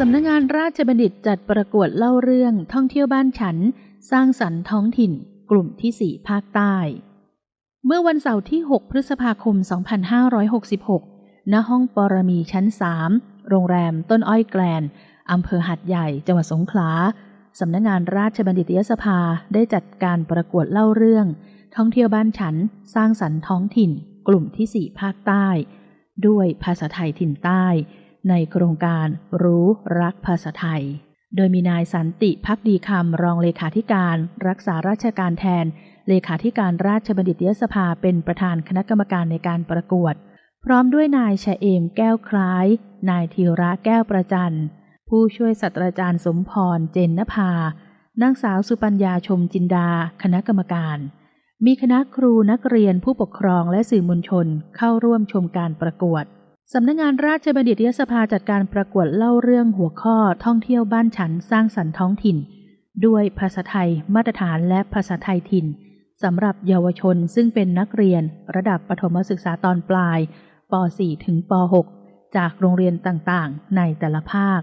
สำนักงานราชบัณฑิตจัดประกวดเล่าเรื่องท่องเที่ยวบ้านฉัน สร้างสรรค์ท้องถิ่น กลุ่มที่ 4 ภาคใต้ เมื่อวันเสาร์ที่ 6 พฤษภาคม 2566 ณ ห้องปรมีชั้น 3 โรงแรมต้นอ้อยแกลนอำเภอหัดใหญ่ จังหวัดสงขลา สำนักงานราชบัณฑิตยสภาได้จัดการประกวดเล่าเรื่อง ท่องเที่ยวบ้านฉัน สร้างสรรค์ท้องถิ่น กลุ่มที่ 4 ภาคใต้ด้วยภาษาไทยถิ่นใต้ ในโครงการรู้รักภาษาไทย โดยมีนายสันติพักดีคำรองเลขาธิการ รักษาราชการแทน เลขาธิการราชบัณฑิตยสภาเป็นประธานคณะกรรมการในการประกวด พร้อมด้วยนายชะเอมแก้วคล้าย นายธีระแก้วประจันผู้ช่วยศาสตราจารย์สมพรเจนนภานางสาวสุปัญญาชมจินดา คณะกรรมการ มีคณะครูนักเรียนผู้ปกครองและสื่อมวลชนเข้าร่วมชมการประกวด สำนักงานราชบัณฑิตยสภาจัดการประกวดเล่าเรื่องหัวข้อท่องเที่ยวบ้านฉันสร้างสรรค์ท้องถิ่น ด้วยภาษาไทยมาตรฐานและภาษาไทยถิ่นสำหรับเยาวชนซึ่งเป็นนักเรียน ระดับประถมศึกษาตอนปลายป .4 ถึงป .6 จากโรงเรียนต่างๆ ในแต่ละภาค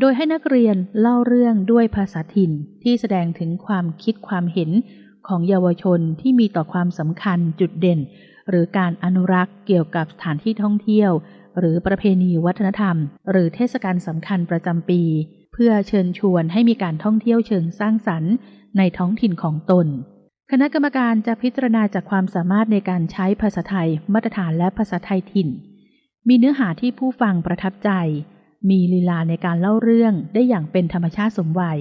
โดยให้นักเรียนเล่าเรื่องด้วยภาษาถิ่นที่แสดงถึงความคิดความเห็นของเยาวชนที่มีต่อความสำคัญจุดเด่น หรือการอนุรักษ์เกี่ยวกับสถานที่ท่องเที่ยว หรือประเพณีวัฒนธรรม หรือเทศกาลสำคัญประจำปี เพื่อเชิญชวนให้มีการท่องเที่ยวเชิงสร้างสรรค์ ในท้องถิ่นของตน คณะกรรมการจะพิจารณาจากความสามารถในการใช้ภาษาไทย มาตรฐานและภาษาไทยถิ่น มีเนื้อหาที่ผู้ฟังประทับใจ มีลีลาในการเล่าเรื่องได้อย่างเป็นธรรมชาติสมวัย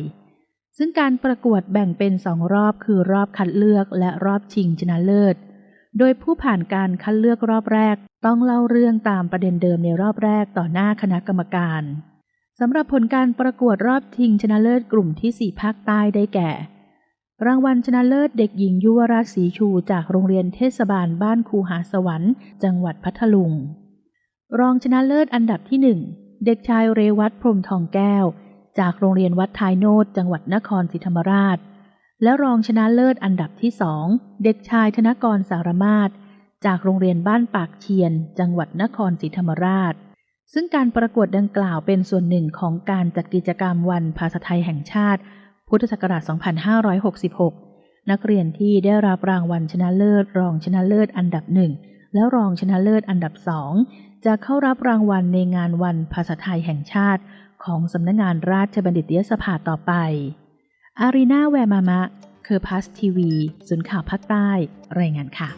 ซึ่งการประกวดแบ่งเป็นสองรอบคือรอบคัดเลือกและรอบชิงชนะเลิศ โดยผู้ผ่านการคัดเลือกรอบแรก ต้องเล่าเรื่องตามประเด็นเดิมในรอบแรกต่อหน้าคณะกรรมการสำหรับผลการประกวดรอบชิงชนะเลิศกลุ่มที่ 4 ภาคใต้ได้แก่ รางวัลชนะเลิศเด็กหญิงยุวราชศรีชูจากโรงเรียนเทศบาลบ้านคูหาสวรรค์ จังหวัดพัทลุง รองชนะเลิศอันดับที่หนึ่งเด็กชายเรวัตพรมทองแก้ว จากโรงเรียนวัดท้ายโนดจังหวัดนครศรีธรรมราช และรองชนะเลิศอันดับที่สองเด็กชายธนกรสารมาศจากโรงเรียนบ้านปากเชียน จังหวัดนครศรีธรรมราช ซึ่งการประกวดดังกล่าวเป็นส่วนหนึ่งของการจัดกิจกรรมวันภาษาไทยแห่งชาติ พุทธศักราช 2566 นักเรียนที่ได้รับรางวัลชนะเลิศ รองชนะเลิศอันดับหนึ่งและรองชนะเลิศอันดับสองจะเข้ารับรางวัลในงานวันภาษาไทยแห่งชาติ ของสำนักงงานราชบัณฑิตยสภาต่อไป อารีนาแวร์มามะ เคอร์พัสทีวี ศูนย์ข่าวภาคใต้ รายงานค่ะ